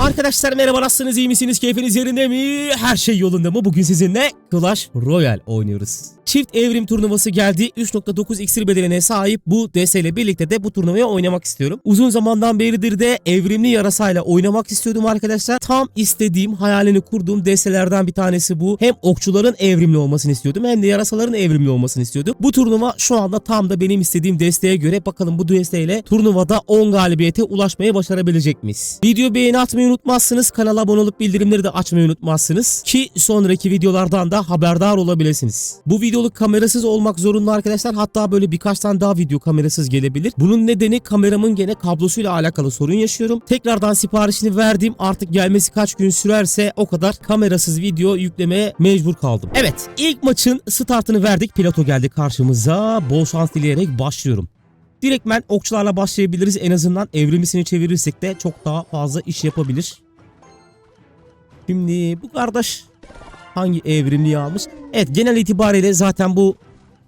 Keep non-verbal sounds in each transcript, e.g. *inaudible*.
Arkadaşlar merhaba nasılsınız? İyi misiniz? Keyfiniz yerinde mi? Her şey yolunda mı? Bugün sizinle Clash Royale oynuyoruz. Çift evrim turnuvası geldi 3.9 iksir bedeline sahip bu DS ile birlikte de bu turnuvaya oynamak istiyorum. Uzun zamandan beridir de evrimli yarasayla oynamak istiyordum arkadaşlar. Tam istediğim hayalini kurduğum DS'lerden bir tanesi bu. Hem okçuların evrimli olmasını istiyordum hem de yarasaların evrimli olmasını istiyordum. Bu turnuva şu anda tam da benim istediğim desteğe göre bakalım bu DS ile turnuvada 10 galibiyete ulaşmayı başarabilecek miyiz? Video beğeni atmayı unutmazsınız. Kanala abone olup bildirimleri de açmayı unutmazsınız. Ki sonraki videolardan da haberdar olabilirsiniz. Bu videoluk kamerasız olmak zorunda arkadaşlar. Hatta böyle birkaç tane daha video kamerasız gelebilir. Bunun nedeni kameramın gene kablosuyla alakalı sorun yaşıyorum. Tekrardan siparişini verdim. Artık gelmesi kaç gün sürerse o kadar kamerasız video yüklemeye mecbur kaldım. Evet ilk maçın startını verdik. Piloto geldi karşımıza. Bol şans dileyerek başlıyorum. Direktmen okçularla başlayabiliriz. En azından evrimisini çevirirsek de çok daha fazla iş yapabilir. Şimdi bu kardeş hangi evrimliği almış? Evet genel itibariyle zaten bu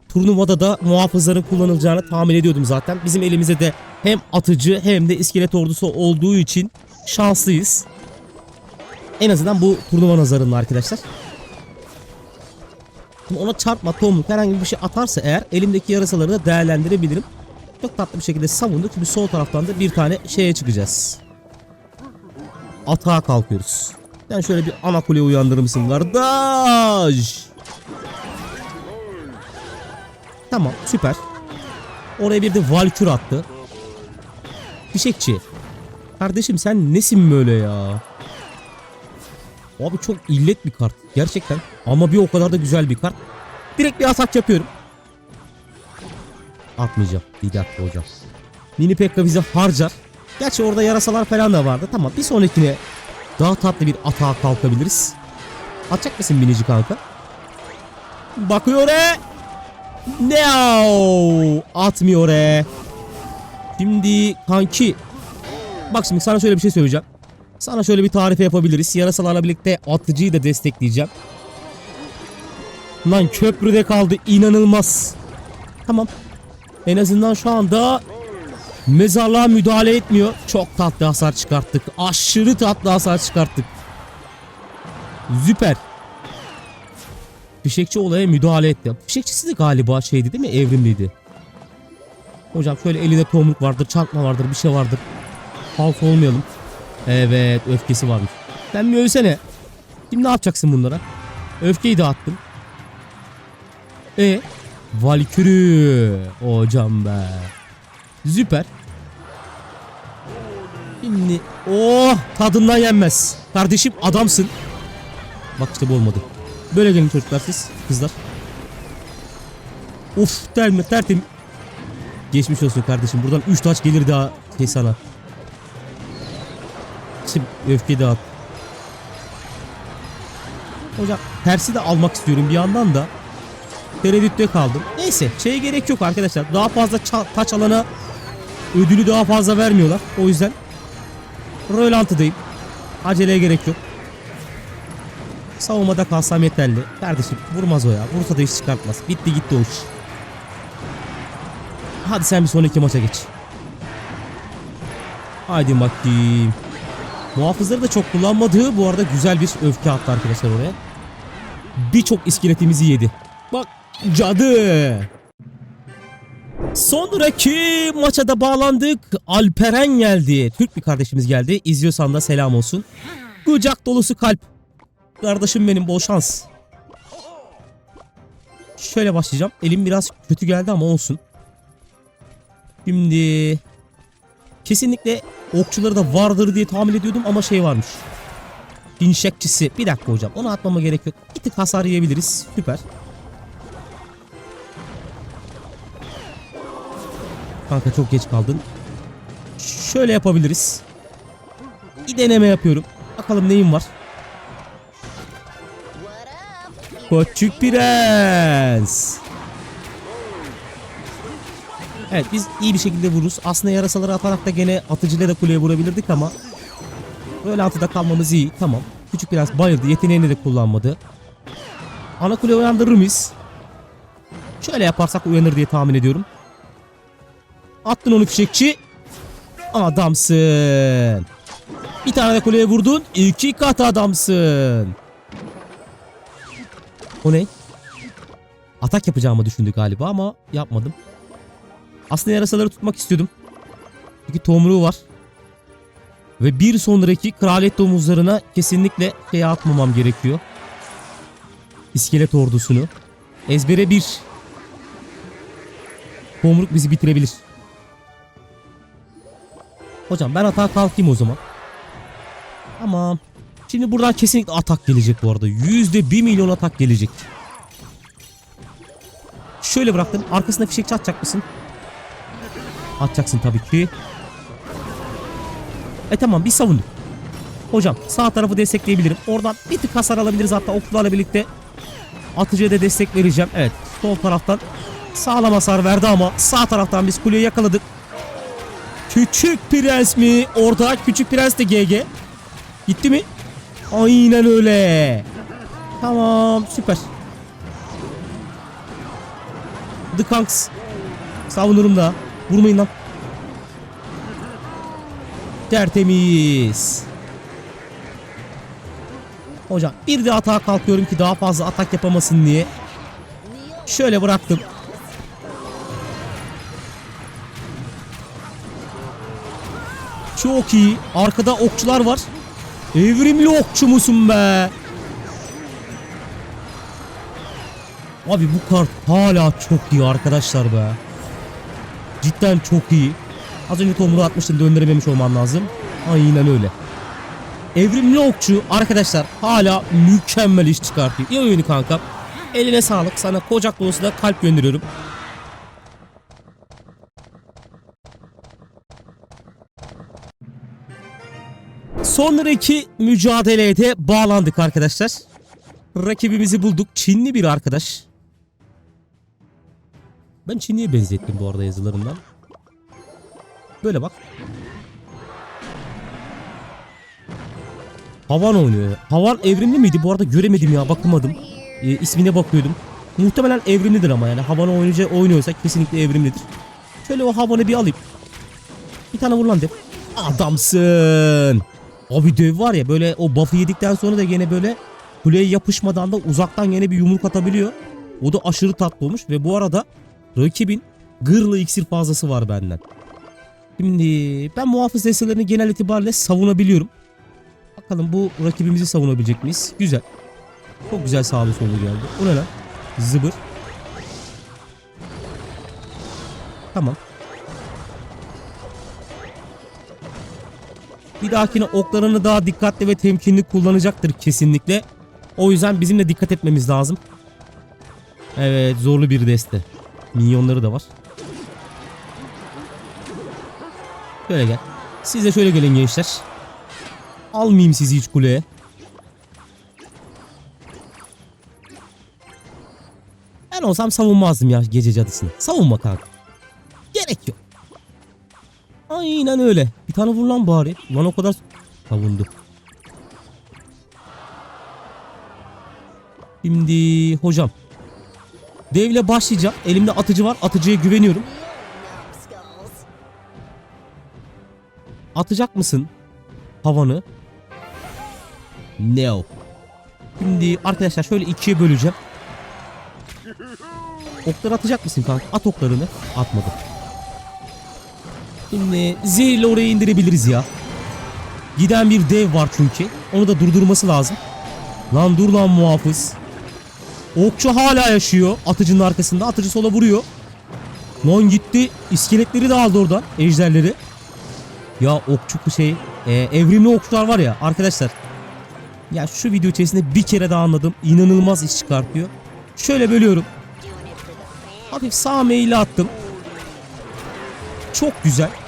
turnuvada da muhafızların kullanılacağını tahmin ediyordum zaten. Bizim elimizde de hem atıcı hem de iskelet ordusu olduğu için şanslıyız. En azından bu turnuva nazarında arkadaşlar. Şimdi ona çarpma, tomruk herhangi bir şey atarsa eğer elimdeki yarasaları da değerlendirebilirim. Çok tatlı bir şekilde savunduk. Şimdi sol taraftan da bir tane şeye çıkacağız. Atağa kalkıyoruz. Sen şöyle bir ana kule uyandırır kardeş? Tamam süper. Oraya bir de Valkür attı. Fişekçi. Kardeşim sen nesin böyle ya? Abi çok illet bir kart. Gerçekten. Ama bir o kadar da güzel bir kart. Direkt bir atak yapıyorum. Atmayacağım. Bir dakika hocam. Mini Pekka bizi harcar. Gerçi orada yarasalar falan da vardı. Tamam bir sonrakine daha tatlı bir atağa kalkabiliriz. Atacak mısın minici kanka? Bakıyor e. Ne? Atmıyor e. Şimdi kanki. Bak şimdi sana şöyle bir şey söyleyeceğim. Sana şöyle bir tarife yapabiliriz. Yarasalarla birlikte atıcıyı da destekleyeceğim. Lan köprüde kaldı. inanılmaz. Tamam. En azından şu anda mezarlığa müdahale etmiyor. Çok tatlı hasar çıkarttık. Aşırı tatlı hasar çıkarttık. Süper. Fişekçi olaya müdahale etti. Fişekçisi de galiba şeydi değil mi? Evrimliydi. Hocam şöyle elinde tomruk vardır, çarpma vardır, bir şey vardır. Halk olmayalım. Evet, öfkesi varmış. Sen mi ölsene? Şimdi ne yapacaksın bunlara? Öfkeyi dağıttım. E Valkürü hocam be. Süper. Şimdi oh tadından yenmez. Kardeşim adamsın. Bak işte bu olmadı. Böyle gelin çocuklar siz kızlar. Of termi tertim. Geçmiş olsun kardeşim. Buradan 3 taç gelir daha şey sana. Şimdi öfkeyi dağıt. Hocam tersi de almak istiyorum bir yandan da tereddütte kaldım. Neyse şeye gerek yok arkadaşlar. Daha fazla taç alana ödülü daha fazla vermiyorlar. O yüzden rölantıdayım. Aceleye gerek yok. Savunmada kalsam yeterli. Kardeşim vurmaz o ya. Vursa da iş çıkartmaz. Bitti gitti o iş. Hadi sen bir sonraki maça geç. Haydi bakayım. Muhafızları da çok kullanmadığı bu arada güzel bir öfke attı arkadaşlar oraya. Birçok iskeletimizi yedi. Bak cadı. Sonraki maça da bağlandık. Alperen geldi. Türk bir kardeşimiz geldi. İzliyorsan da selam olsun. Kucak dolusu kalp. Kardeşim benim bol şans. Şöyle başlayacağım. Elim biraz kötü geldi ama olsun. Şimdi kesinlikle okçuları da vardır diye tahmin ediyordum ama şey varmış. Dinşekçisi. Bir dakika hocam. Onu atmama gerek yok. Bir tık hasar yiyebiliriz. Süper. Kanka çok geç kaldın. Şöyle yapabiliriz. Bir deneme yapıyorum. Bakalım neyim var. Koçuk Prens. Evet biz iyi bir şekilde vururuz. Aslında yarasaları atarak da gene atıcıyla da kuleye vurabilirdik ama böyle altıda kalmamız iyi. Tamam. Küçük Prens bayıldı. Yeteneğini de kullanmadı. Ana kule uyandırır mıyız? Şöyle yaparsak uyanır diye tahmin ediyorum. Attın onu fişekçi. Adamsın. Bir tane de kuleye vurdun. İki kat adamsın. O ne? Atak yapacağımı düşündü galiba ama yapmadım. Aslında yarasaları tutmak istiyordum. Çünkü tomruğu var. Ve bir sonraki kraliyet domuzlarına kesinlikle şey atmamam gerekiyor. İskelet ordusunu. Ezbere bir. Tomruk bizi bitirebilir. Hocam ben atağa kalkayım o zaman. Tamam. Şimdi buradan kesinlikle atak gelecek bu arada. Yüzde bir milyon atak gelecek. Şöyle bıraktım. Arkasına fişekçi atacak mısın? Atacaksın tabii ki. E tamam biz savunduk. Hocam sağ tarafı destekleyebilirim. Oradan bir tık hasar alabiliriz hatta oklarla birlikte. Atıcıya da destek vereceğim. Evet sol taraftan sağlam hasar verdi ama sağ taraftan biz kuleyi yakaladık. Küçük prens mi? Orada küçük prens de GG. Gitti mi? Aynen öyle. Tamam süper. The Kanks. Savunurum da. Vurmayın lan. Tertemiz. Hocam bir de atağa kalkıyorum ki daha fazla atak yapamasın diye. Şöyle bıraktım. Çok iyi. Arkada okçular var. Evrimli okçu musun be? Abi bu kart hala çok iyi arkadaşlar be. Cidden çok iyi. Az önce tomruğu atmıştım döndürememiş olmam lazım. Aynen öyle. Evrimli okçu arkadaşlar hala mükemmel iş çıkartıyor. İyi oyunu kanka. Eline sağlık. Sana kocak dolusu da kalp gönderiyorum. Sonraki mücadeleye de bağlandık arkadaşlar. Rakibimizi bulduk. Çinli bir arkadaş. Ben Çinli'ye benzettim bu arada yazılarından. Böyle bak. Havan oynuyor. Havan evrimli miydi? Bu arada göremedim ya bakamadım. Ee, ismine bakıyordum. Muhtemelen evrimlidir ama yani Havan oyunca oynuyorsa kesinlikle evrimlidir. Şöyle o Havan'ı bir alayım. Bir tane vur lan dev. Adamsın. Abi dev var ya böyle o buff'ı yedikten sonra da gene böyle kuleye yapışmadan da uzaktan gene bir yumruk atabiliyor. O da aşırı tatlı olmuş ve bu arada rakibin gırlı iksir fazlası var benden. Şimdi ben muhafız destelerini genel itibariyle savunabiliyorum. Bakalım bu rakibimizi savunabilecek miyiz? Güzel. Çok güzel sağlı sollu geldi. O ne lan? Zıbır. Tamam. Bir dahakine oklarını daha dikkatli ve temkinli kullanacaktır kesinlikle. O yüzden bizim de dikkat etmemiz lazım. Evet zorlu bir deste. Minyonları da var. Şöyle gel. Siz de şöyle gelin gençler. Almayayım sizi hiç kuleye. Ben olsam savunmazdım ya gece cadısını. Savunma kanka. Gerek yok. Aynen öyle. Bir tane vur lan bari. Lan o kadar savundu. Şimdi hocam. Devle başlayacağım. Elimde atıcı var. Atıcıya güveniyorum. Atacak mısın? Havanı. No. Şimdi arkadaşlar şöyle ikiye böleceğim. Okları atacak mısın kanka? At oklarını. Atmadı. Şimdi zehirle oraya indirebiliriz ya. Giden bir dev var çünkü. Onu da durdurması lazım. Lan dur lan muhafız. Okçu hala yaşıyor. Atıcının arkasında. Atıcı sola vuruyor. Lan gitti. İskeletleri de aldı oradan. Ejderleri. Ya okçu şey. e, evrimli okçular var ya arkadaşlar. Ya şu video içerisinde bir kere daha anladım. İnanılmaz iş çıkartıyor. Şöyle bölüyorum. Hafif sağ meyili attım. Çok güzel.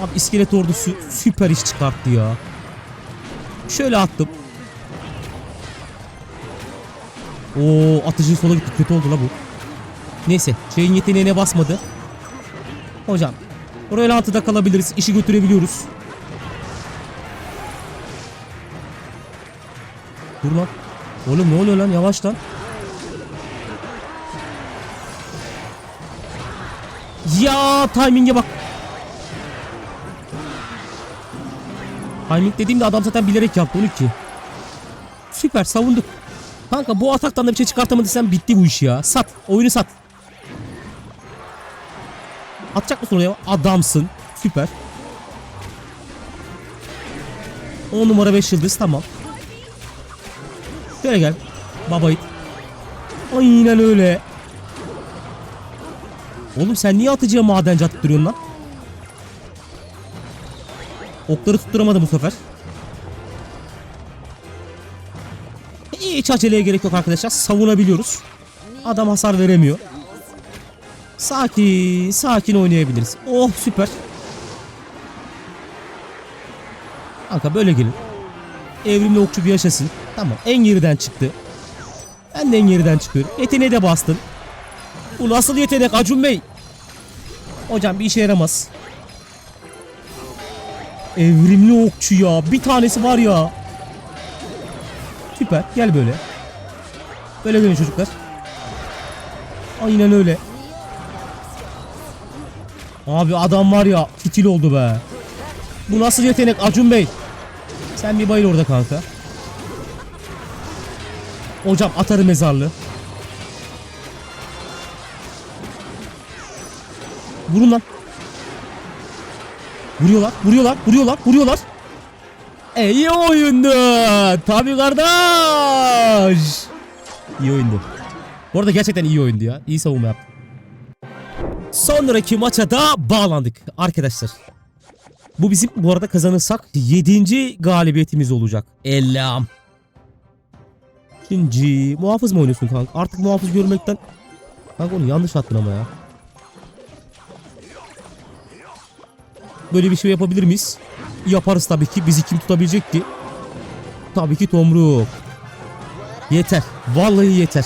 Abi iskelet ordusu süper iş çıkarttı ya. Şöyle attım. Oo atıcı sola gitti. Kötü oldu la bu. Neyse şeyin yeteneğine basmadı. Hocam. Royal altıda kalabiliriz. işi götürebiliyoruz. Dur lan. Oğlum ne oluyor lan yavaş lan. Ya timing'e bak. Timing dediğimde adam zaten bilerek yaptı 12. Süper savunduk. Kanka bu ataktan da bir şey çıkartamadıysan bitti bu iş ya. Sat. Oyunu sat. Atacak mısın oraya? Adamsın. Süper. 10 numara 5 yıldız tamam. Şöyle gel. Baba it. Aynen öyle. Oğlum sen niye atıcıya madenci atıp duruyorsun lan? Okları tutturamadı bu sefer. Hiç aceleye gerek yok arkadaşlar. Savunabiliyoruz. Adam hasar veremiyor. Sakin, sakin oynayabiliriz. Oh süper. Kanka böyle gelin. Evrimli okçu bir yaşasın. Tamam en geriden çıktı. Ben de en geriden çıkıyorum. Yeteneğe de bastın. Bu nasıl yetenek Acun Bey? Hocam bir işe yaramaz. Evrimli okçu ya. Bir tanesi var ya. Süper. Gel böyle. Böyle dönün çocuklar. Aynen öyle. Abi adam var ya fitil oldu be. Bu nasıl yetenek Acun Bey? Sen bir bayıl orada kanka. Hocam atarı mezarlı. Vurun lan. Vuruyorlar, vuruyorlar, vuruyorlar, vuruyorlar. E, iyi oyundu. Tabii kardeş. İyi oyundu. Bu arada gerçekten iyi oyundu ya. İyi savunma yaptı. Sonraki maça da bağlandık arkadaşlar. Bu bizim bu arada kazanırsak 7. galibiyetimiz olacak. Ellam. Şimdi muhafız mı oynuyorsun kanka? Artık muhafız görmekten... Kanka onu yanlış attın ama ya. Böyle bir şey yapabilir miyiz? Yaparız tabii ki. Bizi kim tutabilecek ki? Tabii ki Tomruk. Yeter. Vallahi yeter.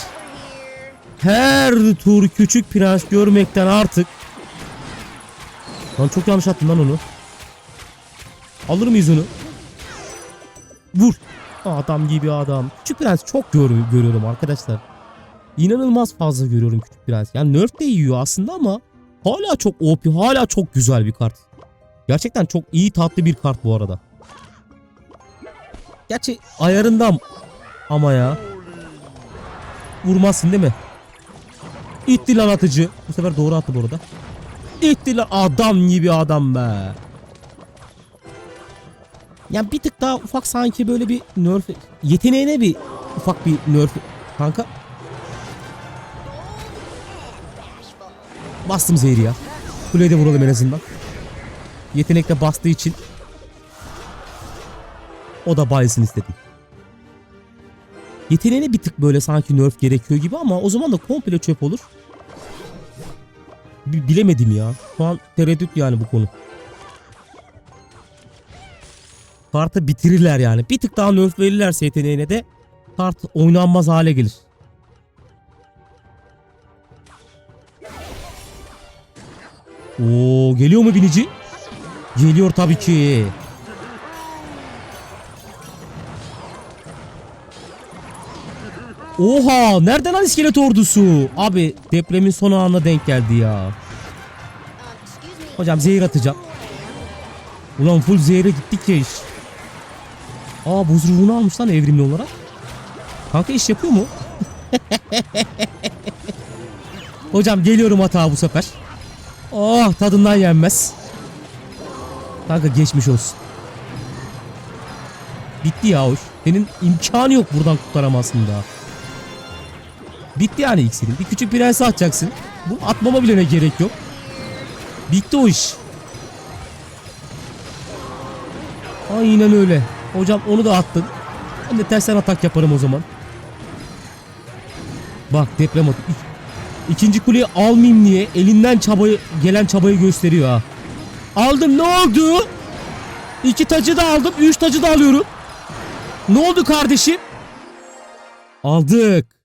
Her tur küçük prens görmekten artık. Lan çok yanlış attın lan onu. Alır mıyız onu? Vur. Adam gibi adam. Küçük prens çok gör görüyorum arkadaşlar. İnanılmaz fazla görüyorum küçük prens. Yani nerf de yiyor aslında ama hala çok OP, hala çok güzel bir kart. Gerçekten çok iyi tatlı bir kart bu arada. Gerçi ayarından ama ya. Vurmazsın değil mi? İtti lan atıcı. Bu sefer doğru attı bu arada. İtti lan adam gibi adam be. Ya bir tık daha ufak sanki böyle bir nerf yeteneğine bir ufak bir nerf kanka. Bastım zehri ya. Kuleye de vuralım en azından. Yetenekle bastığı için o da bayılsın istedim. Yeteneğine bir tık böyle sanki nerf gerekiyor gibi ama o zaman da komple çöp olur. Bi- bilemedim ya. Şu an tereddüt yani bu konu. Kartı bitirirler yani. Bir tık daha nerf verirlerse yeteneğine de kart oynanmaz hale gelir. Oo geliyor mu binici? Geliyor tabii ki. Oha nereden lan iskelet ordusu? Abi depremin son anına denk geldi ya. Hocam zehir atacağım. Ulan full zehre gittik ya iş. Aa buz ruhunu almış lan evrimli olarak. Kanka iş yapıyor mu? *laughs* Hocam geliyorum hata bu sefer. Oh tadından yenmez. Kanka geçmiş olsun. Bitti ya hoş. Senin imkanı yok buradan kurtaramazsın daha. Bitti yani iksirin. Bir küçük prensi atacaksın. Bu atmama bile ne gerek yok. Bitti o iş. Aynen öyle. Hocam onu da attın. Ben de tersten atak yaparım o zaman. Bak deprem atı. İk- İkinci kuleyi almayayım diye elinden çabayı gelen çabayı gösteriyor ha. Aldım ne oldu? İki tacı da aldım. Üç tacı da alıyorum. Ne oldu kardeşim? Aldık.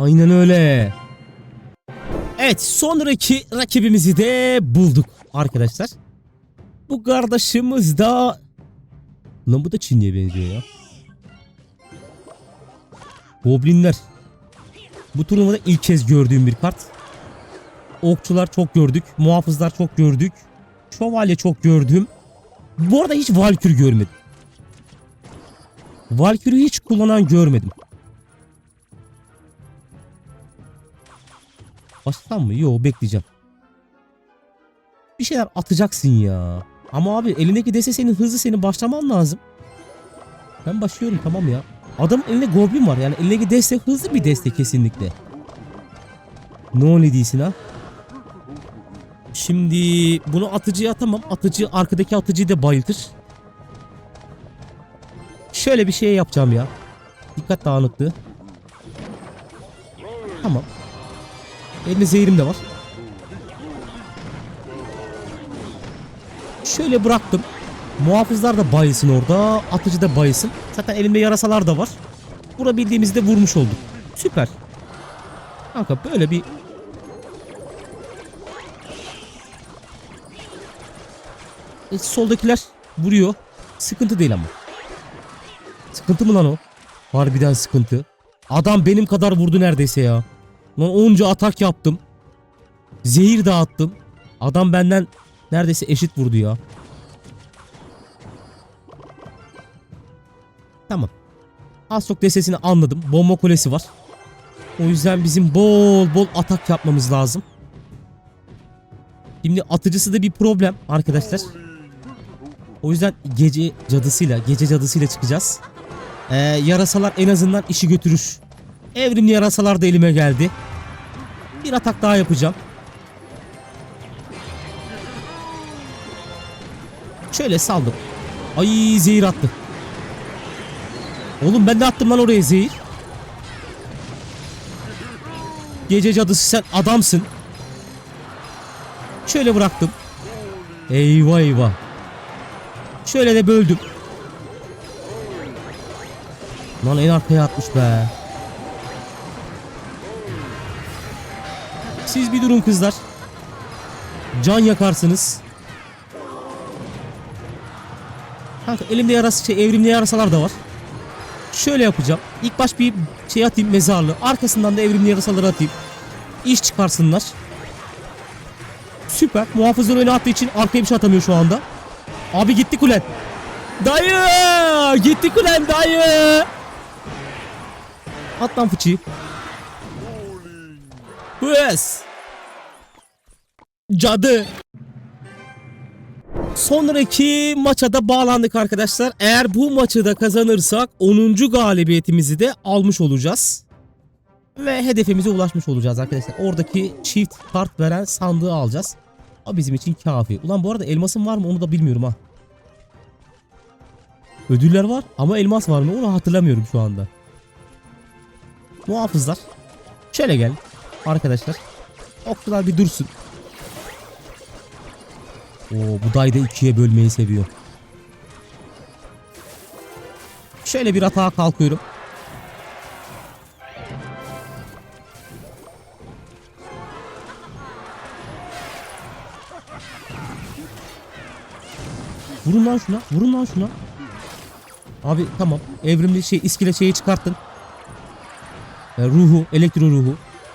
Aynen öyle. Evet sonraki rakibimizi de bulduk arkadaşlar. Bu kardeşimiz da... Lan bu da Çinli'ye benziyor ya. Goblinler. Bu turnuvada ilk kez gördüğüm bir kart. Okçular çok gördük. Muhafızlar çok gördük. Şövalye çok gördüm. Bu arada hiç Valkyrie görmedim. Valkyrie hiç kullanan görmedim. Baştan mı? Yo bekleyeceğim. Bir şeyler atacaksın ya. Ama abi elindeki dese senin hızlı senin başlaman lazım. Ben başlıyorum tamam ya. Adamın elinde goblin var yani elindeki deste hızlı bir deste kesinlikle. Ne öyle değilsin ha? Şimdi bunu atıcıya atamam. Atıcı arkadaki atıcıyı da bayıltır. Şöyle bir şey yapacağım ya. Dikkat dağınıklığı. Tamam. Elimde zehirim de var. Şöyle bıraktım. Muhafızlar da bayılsın orada. Atıcı da bayılsın. Zaten elimde yarasalar da var. Vurabildiğimizde vurmuş olduk. Süper. Kanka böyle bir E, soldakiler vuruyor. Sıkıntı değil ama. Sıkıntı mı lan o? Harbiden sıkıntı. Adam benim kadar vurdu neredeyse ya. Lan onca atak yaptım. Zehir dağıttım. Adam benden neredeyse eşit vurdu ya. Tamam. Az çok desesini anladım. Bomba kulesi var. O yüzden bizim bol bol atak yapmamız lazım. Şimdi atıcısı da bir problem arkadaşlar. O yüzden gece cadısıyla, gece cadısıyla çıkacağız. Ee, yarasalar en azından işi götürür. Evrimli yarasalar da elime geldi. Bir atak daha yapacağım. Şöyle saldım. Ay zehir attı. Oğlum ben de attım lan oraya zehir. Gece cadısı sen adamsın. Şöyle bıraktım. Eyvah eyvah. Şöyle de böldüm. Lan en arkaya atmış be. Siz bir durun kızlar. Can yakarsınız. Kanka elimde yarası şey evrimli yarasalar da var. Şöyle yapacağım. İlk baş bir şey atayım mezarlı. Arkasından da evrimli yarasaları atayım. İş çıkarsınlar. Süper. Muhafızlar öne attığı için arkaya bir şey atamıyor şu anda. Abi gitti kulen. Dayı! Gitti kulen dayı! At lan fıçıyı. Yes! Cadı. Sonraki maça da bağlandık arkadaşlar. Eğer bu maçı da kazanırsak 10. galibiyetimizi de almış olacağız. Ve hedefimize ulaşmış olacağız arkadaşlar. Oradaki çift kart veren sandığı alacağız. O bizim için kafi. Ulan bu arada elmasım var mı onu da bilmiyorum ha. Ödüller var ama elmas var mı onu hatırlamıyorum şu anda. Muhafızlar. Şöyle gel arkadaşlar. Okçular bir dursun. Oo bu day da ikiye bölmeyi seviyor. Şöyle bir atağa kalkıyorum. Vurun lan şuna. Vurun lan şuna. Abi tamam. Evrimli şey iskele şeyi çıkarttın. E, ruhu, elektro ruhu.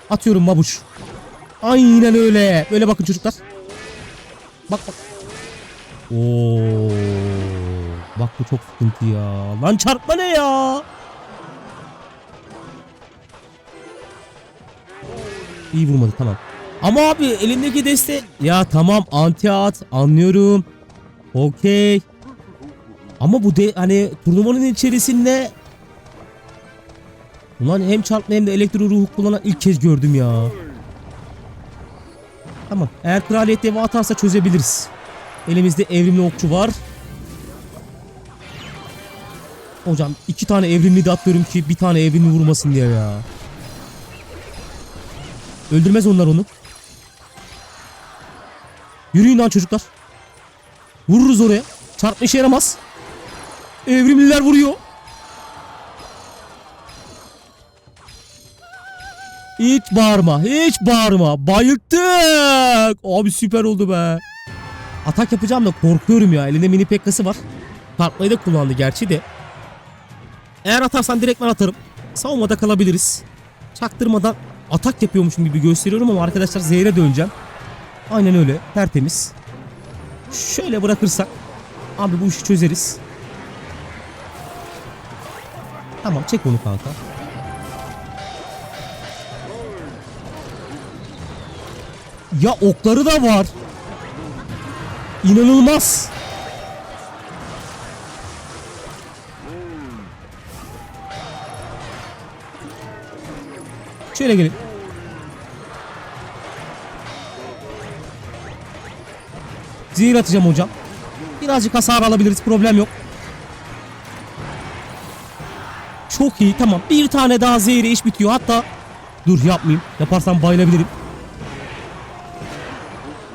Atıyorum babuş. Aynen öyle. Böyle bakın çocuklar. Bak bak. Oo. Bak bu çok sıkıntı ya. Lan çarpma ne ya? İyi vurmadı tamam. Ama abi elindeki deste ya tamam anti at anlıyorum. Okey. Ama bu de hani turnuvanın içerisinde Ulan hem çarpma hem de elektro ruhu kullanan ilk kez gördüm ya. Tamam. Eğer kraliyet devi atarsa çözebiliriz. Elimizde evrimli okçu var. Hocam iki tane evrimli de atıyorum ki bir tane evrimli vurmasın diye ya. Öldürmez onlar onu. Yürüyün lan çocuklar. Vururuz oraya. Çarpma işe yaramaz. Evrimliler vuruyor. Hiç bağırma, hiç bağırma. Bayılttık. Abi süper oldu be. Atak yapacağım da korkuyorum ya. Elinde mini pekkası var. Tartmayı da kullandı gerçi de. Eğer atarsan direkt ben atarım. Savunmada kalabiliriz. Çaktırmadan atak yapıyormuşum gibi gösteriyorum ama arkadaşlar zehre döneceğim. Aynen öyle. Tertemiz. Şöyle bırakırsak Abi bu işi çözeriz. Tamam çek onu kanka. Ya okları da var. İnanılmaz. Şöyle gelin. Zehir atacağım hocam. Birazcık hasar alabiliriz problem yok. Çok iyi tamam. Bir tane daha zehire iş bitiyor. Hatta dur yapmayayım. Yaparsam bayılabilirim.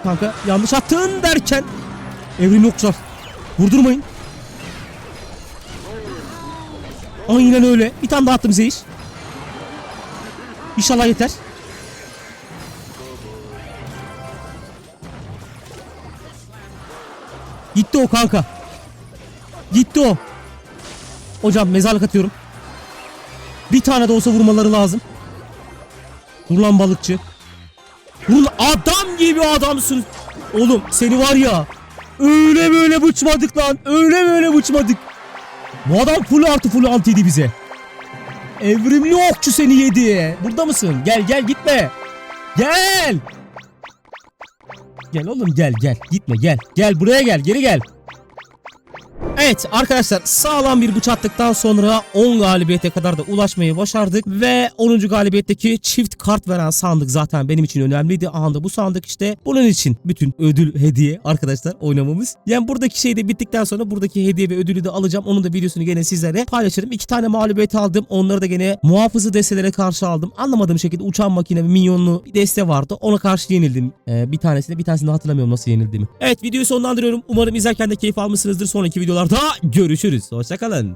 Kanka yanlış attın derken Evrim yoksa vurdurmayın. Aynen öyle. Bir tane daha attım zehir. İnşallah yeter. Gitti o kanka. Gitti o. Hocam mezarlık atıyorum. Bir tane de olsa vurmaları lazım. Vur lan balıkçı. Vur lan- adam gibi adamsın. Oğlum seni var ya. Öyle böyle bıçmadık lan. Öyle böyle bıçmadık. Bu adam full artı full antiydi bize. Evrimli okçu seni yedi. Burada mısın? Gel gel gitme. Gel. Gel oğlum gel gel. Gitme gel. Gel buraya gel. Geri gel. Evet arkadaşlar sağlam bir bıçaktıktan sonra 10 galibiyete kadar da ulaşmayı başardık ve 10. galibiyetteki çift kart veren sandık zaten benim için önemliydi. Anda bu sandık işte bunun için bütün ödül hediye arkadaşlar oynamamız. Yani buradaki şey de bittikten sonra buradaki hediye ve ödülü de alacağım. Onun da videosunu gene sizlere paylaşırım. İki tane mağlubiyet aldım. Onları da gene muhafızı destelere karşı aldım. Anlamadığım şekilde uçan makine minyonlu bir deste vardı. Ona karşı yenildim. Ee, bir tanesini bir tanesini hatırlamıyorum nasıl yenildiğimi. Evet videoyu sonlandırıyorum. Umarım izlerken de keyif almışsınızdır. Sonraki videolarda görüşürüz. Hoşçakalın.